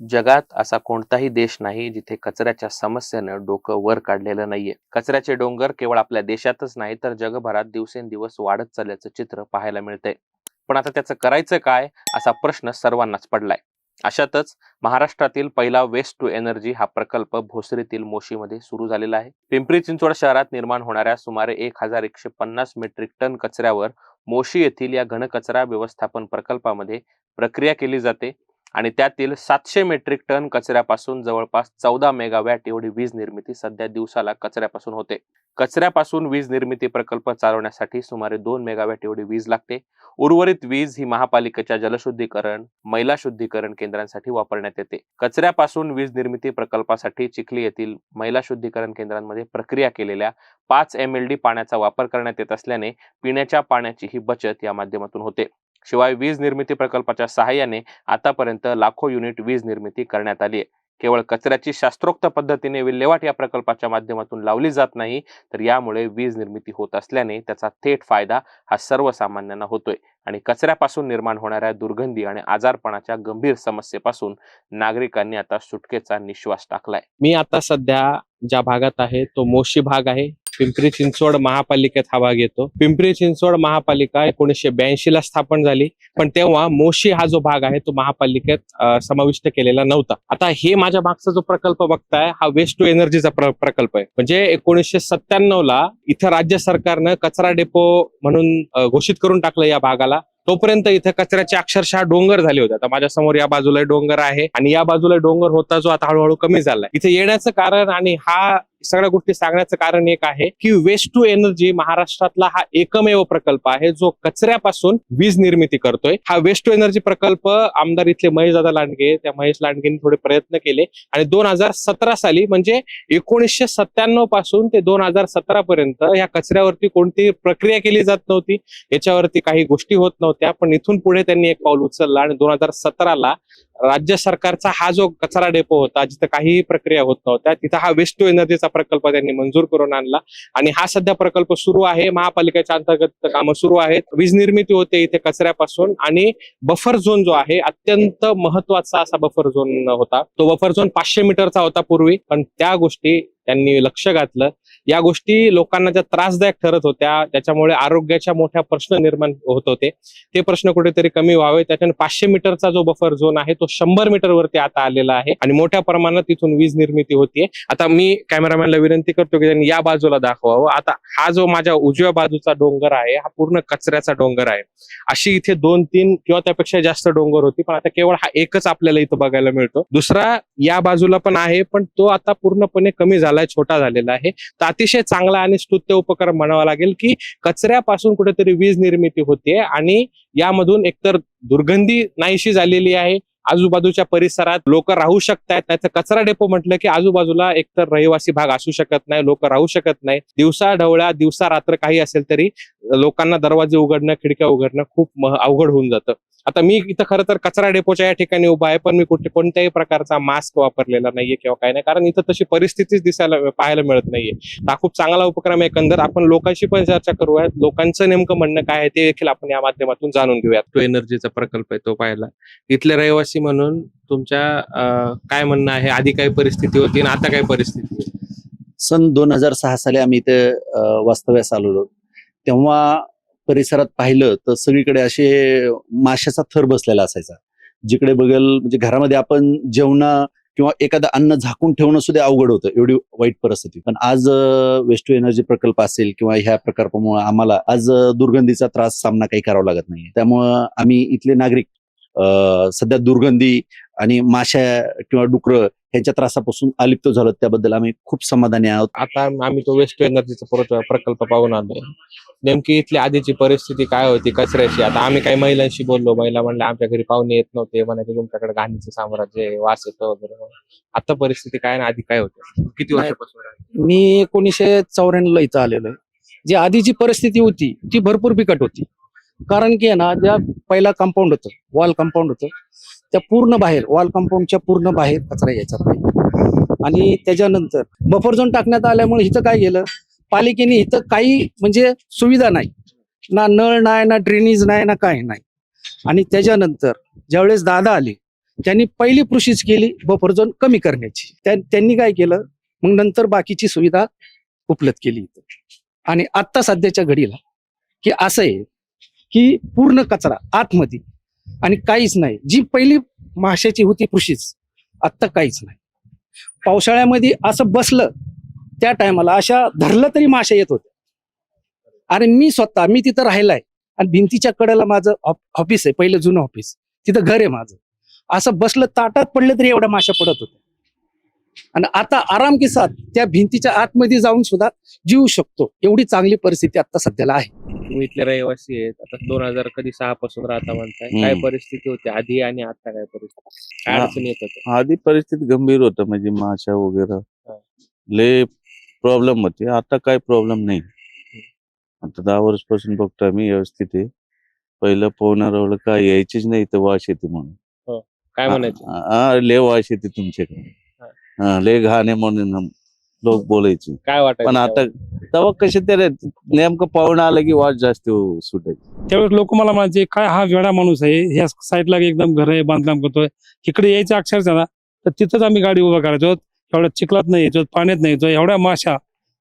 जगात असा कोणताही देश नाही जिथे कचऱ्याच्या समस्येनं डोकं वर काढलेलं नाहीये. कचऱ्याचे डोंगर केवळ आपल्या देशातच नाही तर जगभरात दिवसेंदिवस वाढत चालल्याचं चित्र पाहायला मिळतंय. पण आता त्याचं करायचं काय असा प्रश्न सर्वांनाच पडलाय. अशातच महाराष्ट्रातील पहिला वेस्ट टू एनर्जी हा प्रकल्प भोसरीतील मोशीमध्ये सुरू झालेला आहे. पिंपरी चिंचवड शहरात निर्माण होणाऱ्या सुमारे एक हजार एकशे पन्नास मेट्रिक टन कचऱ्यावर मोशी येथील या घनकचरा व्यवस्थापन प्रकल्पामध्ये प्रक्रिया केली जाते. आणि त्यातील सातशे मेट्रिक टन कचऱ्यापासून जवळपास चौदा मेगावॅट एवढी वीज निर्मिती सध्या दिवसाला कचऱ्यापासून होते. कचऱ्यापासून वीज निर्मिती प्रकल्प चालवण्यासाठी सुमारे दोन मेगावॅट एवढी वीज लागते. उर्वरित वीज ही महापालिकेच्या जलशुद्धीकरण मैला शुद्धीकरण केंद्रांसाठी वापरण्यात येते. कचऱ्यापासून वीज निर्मिती प्रकल्पासाठी चिखली येथील मैला शुद्धीकरण केंद्रांमध्ये प्रक्रिया केलेल्या पाच एम एल डी पाण्याचा वापर करण्यात येत असल्याने पिण्याच्या पाण्याची ही बचत या माध्यमातून होते. शिवाय वीज निर्मिती प्रकल्पाच्या सहाय्याने आतापर्यंत लाखो युनिट वीज निर्मिती करण्यात आली आहे. केवळ कचऱ्याची शास्त्रोक्त पद्धतीने विल्हेवाट या प्रकल्पाच्या माध्यमातून लावली जात नाही तर यामुळे वीज निर्मिती होत असल्याने त्याचा थेट फायदा हा सर्वसामान्यांना होतोय. आणि कचऱ्यापासून निर्माण होणाऱ्या दुर्गंधी आणि आजारपणाच्या गंभीर समस्येपासून नागरिकांनी आता सुटकेचा निश्वास टाकलाय. मी आता सध्या ज्या भागात आहे तो मोशी भाग आहे. पिंपरी चिंचवड महापालिकेत हा भाग येतो. पिंपरी चिंचवड महापालिका एकोणीसशे ब्याऐंशी ला स्थापन झाली. पण तेव्हा मोशी हा जो भाग आहे तो महापालिकेत समाविष्ट केलेला नव्हता. आता हे माझ्या मागचा जो प्रकल्प बघताय हा वेस्ट टू एनर्जीचा प्र- प्रकल्प आहे. म्हणजे एकोणीसशे सत्त्याण्णव ला इथं राज्य सरकारनं कचरा डेपो म्हणून घोषित करून टाकलं या भागाला. तोपर्यंत इथं कचऱ्याचे अक्षरशः डोंगर झाले होते. आता माझ्यासमोर या बाजूला डोंगर आहे आणि या बाजूला डोंगर होता जो आता हळूहळू कमी झालाय. इथे येण्याचं कारण आणि हा सगळ्या गोष्टी सांगण्याचं कारण एक आहे की वेस्ट टू एनर्जी महाराष्ट्रातला हा एकमेव प्रकल्प आहे जो कचऱ्यापासून वीज निर्मिती करतोय. हा वेस्ट टू एनर्जी प्रकल्प आमदार इथले महेश दादा लांडगे त्या महेश लांडगेंनी थोडे प्रयत्न केले. आणि दोन हजार सतरा साली म्हणजे एकोणीसशे सत्त्याण्णवपासून ते दोन हजार सतरा पर्यंत या कचऱ्यावरती कोणती प्रक्रिया केली जात नव्हती याच्यावरती काही गोष्टी होत नव्हत्या. पण इथून पुढे त्यांनी एक पाऊल उचललं आणि दोन हजार सतराला राज्य सरकारचा हा जो कचरा डेपो होता जिथं काहीही प्रक्रिया होत नव्हत्या तिथं हा वेस्ट टू एनर्जीचा प्रकल्प त्यांनी मंजूर करून आणला. आणि हा सध्या प्रकल्प सुरू आहे महापालिकेच्या अंतर्गत कामं सुरू आहेत. वीज निर्मिती होते इथे कचऱ्यापासून आणि बफर झोन जो आहे अत्यंत महत्त्वाचा असा बफर झोन होता. तो बफर झोन पाचशे मीटरचा होता पूर्वी पण त्या गोष्टी त्यांनी लक्ष घातलं. या गोष्टी लोकांना ज्या त्रासदायक ठरत होत्या त्याच्यामुळे आरोग्याच्या मोठ्या प्रश्न निर्माण होत होते. ते प्रश्न कुठेतरी कमी व्हावे त्याच्याने पाचशे मीटरचा जो बफर झोन आहे तो शंभर मीटर वरती आता आलेला आहे आणि मोठ्या प्रमाणात तिथून वीज निर्मिती होतीये. आता मी कॅमेरामॅनला विनंती करतो की त्यांनी या बाजूला दाखवावं. आता हा जो माझ्या उजव्या बाजूचा डोंगर आहे हा पूर्ण कचऱ्याचा डोंगर आहे. अशी इथे दोन तीन किंवा त्यापेक्षा जास्त डोंगर होती पण आता केवळ हा एकच आपल्याला इथं बघायला मिळतो. दुसरा या बाजूला पण आहे पण तो आता पूर्णपणे कमी झालाय छोटा झालेला आहे. तर अतिशय चांगला आणि स्तुत्य उपक्रम म्हणावा लागेल की कचऱ्यापासून कुठेतरी वीज निर्मिती होते आणि यामधून एकतर दुर्गंधी नाहीशी झालेली आहे. आजूबाजूच्या परिसरात लोक राहू शकतात त्याचं कचरा डेपो म्हटलं की आजूबाजूला एकतर रहिवासी भाग असू शकत नाही लोक राहू शकत नाही. दिवसा ढवळ्या दिवसा रात्र काही असेल तरी लोकांना दरवाजे उघडणं खिडक्या उघडणं खूप अवघड होऊन जातं. आता मी इथं खरं तर कचरा डेपोच्या या ठिकाणी उभा आहे पण मी कुठे कोणत्याही प्रकारचा मास्क वापरलेला नाहीये किंवा काही नाही. कारण इथं तशी परिस्थितीच दिसायला पाहायला मिळत नाहीये. हा खूप चांगला उपक्रम आहे एकंदर. आपण लोकांशी पण चर्चा करूयात लोकांचं नेमकं म्हणणं काय आहे ते देखील आपण या माध्यमातून जाणून घेऊयात. तो एनर्जीचा प्रकल्प आहे तो पाहायला. इथले रहिवासी म्हणून तुमच्या अं, काय म्हणणं आहे? आधी काय परिस्थिती होती आणि आता काय परिस्थिती आहे? सन दोन हजार सहा साली आम्ही इथे वास्तव्यास आलेलो. तेव्हा परिसरात पाहिलं तर सगळीकडे असे माशाचा थर बसलेला असायचा. जिकडे बघेल म्हणजे घरामध्ये आपण जेवणा किंवा एखादं अन्न झाकून ठेवणं सुद्धा अवघड होतं एवढी वाईट परिस्थिती. पण आज वेस्ट टू एनर्जी प्रकल्प असेल किंवा ह्या प्रकल्पामुळे आम्हाला आज दुर्गंधीचा त्रास सामना काही करावा लागत नाही त्यामुळं आम्ही इथले नागरिक सध्या दुर्गंधी आणि माशा किंवा डुकर ह्यांच्या त्रासापासून अलिप्त झालो त्याबद्दल आम्ही खूप समाधानी आहोत. आता आम्ही तो वेस्ट एनर्जीचा प्र- प्रकल्प पाहून आलोय. नेमकी इथली आधीची परिस्थिती काय होती कचऱ्याची? आता आम्ही काही महिलांशी बोललो महिला म्हणल्या आमच्या घरी पाहुणे येत नव्हते म्हणायचे तुमच्याकडे घाणीचं साम्राज्य आहे, वास येतो वगैरे. आता परिस्थिती काय आणि आधी काय होती? किती. वर्षापासून? मी एकोणीसशे चौऱ्याण्णव इथं आलेलो आहे. जी आधीची परिस्थिती होती ती भरपूर बिकट होती. कारण की आहे ना ज्या पहिला कंपाऊंड होतं वॉल कंपाऊंड होतं त्या पूर्ण बाहेर वॉल कंपाऊंडच्या पूर्ण बाहेर कचरा यायचा पाहिजे आणि त्याच्यानंतर बफर झोन टाकण्यात आल्यामुळे इथं काय गेलं? पालिकेने इथं काही म्हणजे सुविधा नाही. ना नळ नाही ना ड्रेनेज नाही ना काही नाही. आणि त्याच्यानंतर ज्यावेळेस दादा आले त्यांनी पहिली प्रोसेस केली बफर झोन कमी करण्याची. त्यांनी काय केलं? मग नंतर बाकीची सुविधा उपलब्ध केली इथं. आणि आत्ता सध्याच्या घडीला की असं आहे की पूर्ण कचरा आतमध्ये. आणि काहीच नाही. जी पहिली माशाची होती कृषीच. आत्ता काहीच नाही. पावसाळ्यामध्ये असं बसलं त्या टायमाला अशा धरलं तरी माशा येत होत्या आणि मी स्वतः मी तिथं राहिलाय. आणि भिंतीच्या कडेला माझं ऑफिस आहे पहिलं जुनं ऑफिस. तिथं घर आहे माझं. असं बसलं ताटात पडलं तरी एवढ्या माशा पडत होत्या. आणि आता आराम के साथ त्या भिंतीच्या आतमध्ये जाऊन सुद्धा जीवू शकतो. एवढी चांगली परिस्थिती आता सध्याला आहे. तुम्ही इथले रहिवासी आहेत. आता दोन हजार कधी सहा पासून राहता म्हणताय. काय परिस्थिती होती? आधी आणि आता काय परिस्थिती? काय हा. अडचण येत होत्या आधी परिस्थिती गंभीर होतं म्हणजे माशा वगैरे. हा. लय प्रॉब्लेम होते. आता काय प्रॉब्लेम नाही. आता दहा वर्षपासून बघतो आम्ही व्यवस्थित आहे. पहिलं पोहणार काय यायचीच नाही तर वाश येते म्हणून. काय म्हणायचं? हा, हा, लय वाश येते तुमच्याकडे. हा. हा, लय घाणे म्हणून लोक बोलायचे. काय वाटायचं पण आता तेव्हा कसे ते नेमकं पाहुणं आलं की वाश जास्त सुटायची. त्यावेळेस लोक मला म्हणायचे काय हा वेडा माणूस आहे? ह्या साईडला एकदम घर आहे बांधकाम करतोय. इकडे यायचं अक्षरशः ना तर तिथंच आम्ही गाडी उभा करायचो. एवढ्या चिखलात नाही यायचो पाण्यात नाही यायचो. एवढ्या माशा.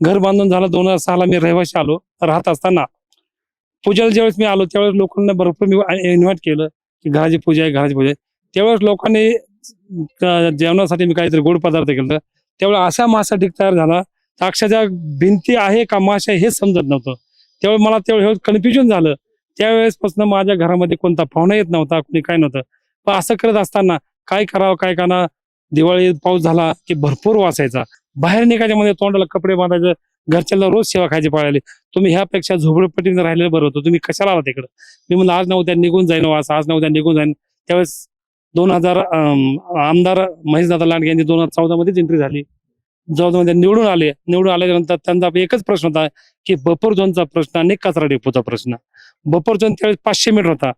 घर बांधून झालं दोन हजार सहाला मी रहिवाशी आलो राहत असताना. पूजेला ज्यावेळेस मी आलो त्यावेळेस लोकांना भरपूर मी इन्व्हाइट केलं की घराची पूजा आहे घराची पूजा आहे. त्यावेळेस लोकांनी जेवणासाठी मी काहीतरी गोड पदार्थ केलं त्यावेळेस असा मासा ढीक तयार झाला तर अक्षरशः भिंती आहे का माशा हेच समजत नव्हतं. त्यावेळी मला त्यावेळेस कन्फ्युजन झालं. त्यावेळेसपासून माझ्या घरामध्ये कोणता पाहुणा येत नव्हता कोणी काय नव्हतं. पण असं करत असताना काय करावं काय करणार दिवाळी पाऊस झाला की भरपूर वाचायचा बाहेर निघायच्या मध्ये तोंडाला कपडे बांधायचं घरच्याला रोज सेवा खायची पाळायली. तुम्ही ह्यापेक्षा झोपडपट्टीने राहिलेलं बरं होतं. तुम्ही कशाला आला तिकडं मी म्हणलं आज ना उद्या निघून जाईन हो, वास आज ना उद्या निघून जाईन. त्यावेळेस दोन हजार आमदार महेशदादा लांडगे यांची दोन हजार चौदा मध्येच एंट्री झाली. चौदामध्ये निवडून आले. निवडून आल्यानंतर त्यांचा एकच प्रश्न होता की बफर झोनचा प्रश्न आणि कचरा डेपोचा प्रश्न. बफर झोन त्यावेळेस पाचशे मीटर होता.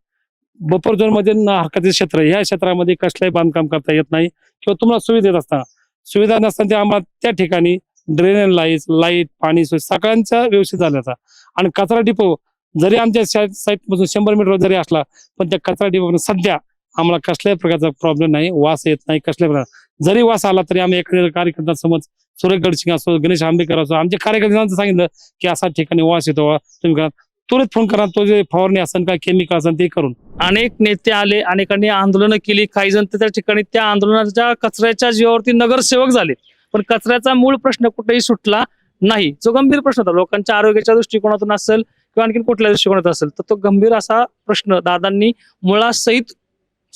बफर झोनमध्ये न क्षेत्र या क्षेत्रामध्ये कसलंही बांधकाम करता येत नाही किंवा तुम्हाला सुविधा देत असताना सुविधा नसताना ते आम्हाला त्या ठिकाणी ड्रेन लाइट लाइट पाणी सोय सगळ्यांचा व्यवस्थित झाल्याचा आणि कचरा डिपो जरी आमच्या साईटमधून शंभर मीटर जरी असला पण त्या कचरा डिपो सध्या आम्हाला कसल्याही प्रकारचा प्रॉब्लेम नाही वास येत नाही कसल्या प्रकार जरी वास आला तरी आम्ही एखाद्या कार्यकर्ता समज सुरेश गडसिंग असो गणेश आंबेकर असो आमच्या कार्यकर्त्यांना सांगितलं की असा ठिकाणी वास येतो तुम्ही करा. त्वरित फोन करा तो जे फवारणी असेल काय केमिकल असेल ते करून. अनेक नेते आले अनेकांनी आंदोलनं केली काही जण त्या ठिकाणी त्या आंदोलनाच्या कचऱ्याच्या जीवावरती नगरसेवक झाले. पण कचऱ्याचा मूळ प्रश्न कुठेही सुटला नाही. जो गंभीर प्रश्न होता लोकांच्या आरोग्याच्या दृष्टिकोनातून असेल किंवा आणखी कुठल्या दृष्टिकोनात असेल तर तो गंभीर असा प्रश्न दादांनी मुळासहित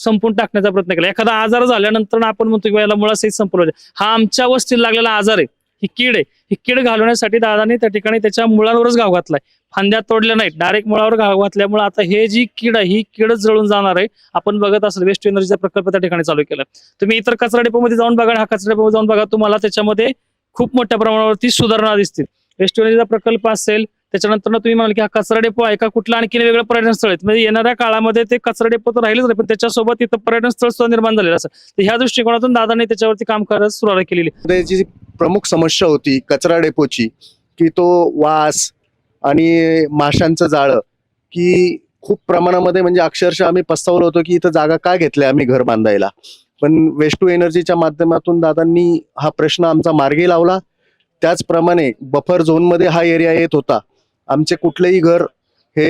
संपून टाकण्याचा प्रयत्न केला. एखादा आजार झाल्यानंतर आपण म्हणतो की याला मुळासहित संपलं पाहिजे. हा आमच्या वस्तीला लागलेला आजार आहे. ही कीड आहे. ही कीड घालवण्यासाठी दादांनी त्या ठिकाणी त्याच्या मुळांवरच घाव घातलाय. फांद्या तोडल्या नाहीत. डायरेक्ट मुळावर घाव घातल्यामुळे आता हे जी कीड आहे ही कीडच जळून जाणार आहे. आपण बघत असाल वेस्ट एनर्जीचा प्रकल्प त्या ठिकाणी चालू केला. तुम्ही इतर कचरा डेपोमध्ये जाऊन बघा हा कचरा डेपोमध्ये जाऊन बघा तुम्हाला त्याच्यामध्ये खूप मोठ्या प्रमाणावरती सुधारणा दिसतील. वेस्ट एनर्जीचा प्रकल्प असेल त्याच्यानंतर तुम्ही म्हणाल की हा कचरा डेपो आहे का कुठला आणखी वेगळं पर्यटन स्थळ आहे? म्हणजे येणाऱ्या काळामध्ये ते कचरा डेपो तर राहिलंच नाही पण त्याच्यासोबत इथं पर्यटन स्थळ सुद्धा निर्माण झालेलं असं. तर ह्या दृष्टिकोनातून दादाने त्याच्यावरती काम करायला सुरुवात केलेली. त्याची जी प्रमुख समस्या होती कचरा डेपोची की तो वास आणि माशांचं जाळं की खूप प्रमाणामध्ये म्हणजे अक्षरशः आम्ही पस्तावलो होतो की इथं जागा का घेतल्या आम्ही घर बांधायला. पण वेस्ट टू एनर्जीच्या माध्यमातून दादांनी हा प्रश्न आमचा मार्गी लावला. त्याचप्रमाणे बफर झोनमध्ये हा एरिया येत होता. आमचे कुठलेही घर हे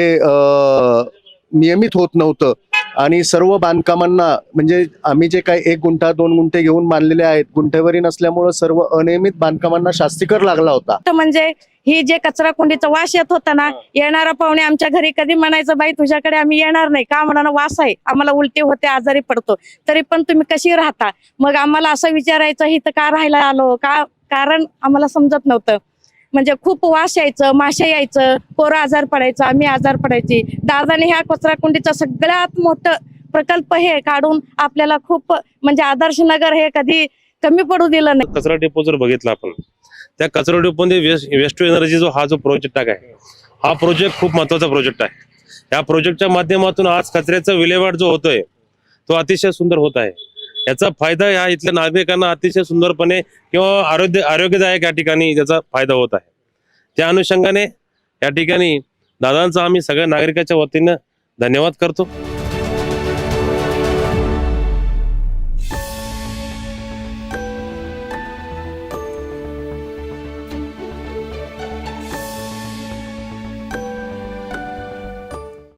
नियमित होत नव्हतं. आणि सर्व बांधकामांना म्हणजे आम्ही जे काही एक गुंठा दोन गुंठे घेऊन बांधलेले आहेत गुंठेवरी नसल्यामुळं सर्व अनियमित बांधकामांना शास्तीकर लागला होता. म्हणजे ही जे कचरा कुंडीचा वास येत होता ना येणारा पाहुणे आमच्या घरी कधी म्हणायचं बाई तुझ्याकडे आम्ही येणार नाही. का म्हणा वास आहे. आम्हाला उलटी होते आजारी पडतो. तरी पण तुम्ही कशी राहता? मग आम्हाला असं विचारायचं इथं का राहायला आलो? का कारण आम्हाला समजत नव्हतं. म्हणजे खूप वास यायचं माशा यायचं पोरं आजार पडायचं आम्ही आजार पडायची. दादाने ह्या कचरा कुंडीचं सगळ्यात मोठं प्रकल्प हे काढून आपल्याला खूप म्हणजे आदर्श नगर हे कधी कमी पडू दिलं नाही. कचरा डेपो जर बघितला आपण त्या कचरा डेपोमध्ये वेस्ट वेस्ट टू एनर्जी जो हा जो प्रोजेक्ट आहे हा प्रोजेक्ट खूप महत्त्वाचा प्रोजेक्ट आहे. या प्रोजेक्टच्या माध्यमातून आज कचऱ्याचा विल्हेवाट जो होतोय तो अतिशय सुंदर होत आहे. याचा फायदा या इथल्या नागरिकांना अतिशय सुंदरपणे किंवा आरोग्य आरोग्यदायक या ठिकाणी त्याचा फायदा होत आहे. त्या अनुषंगाने या ठिकाणी दादांचा आम्ही सगळ्या नागरिकाच्या वतीनं धन्यवाद करतो.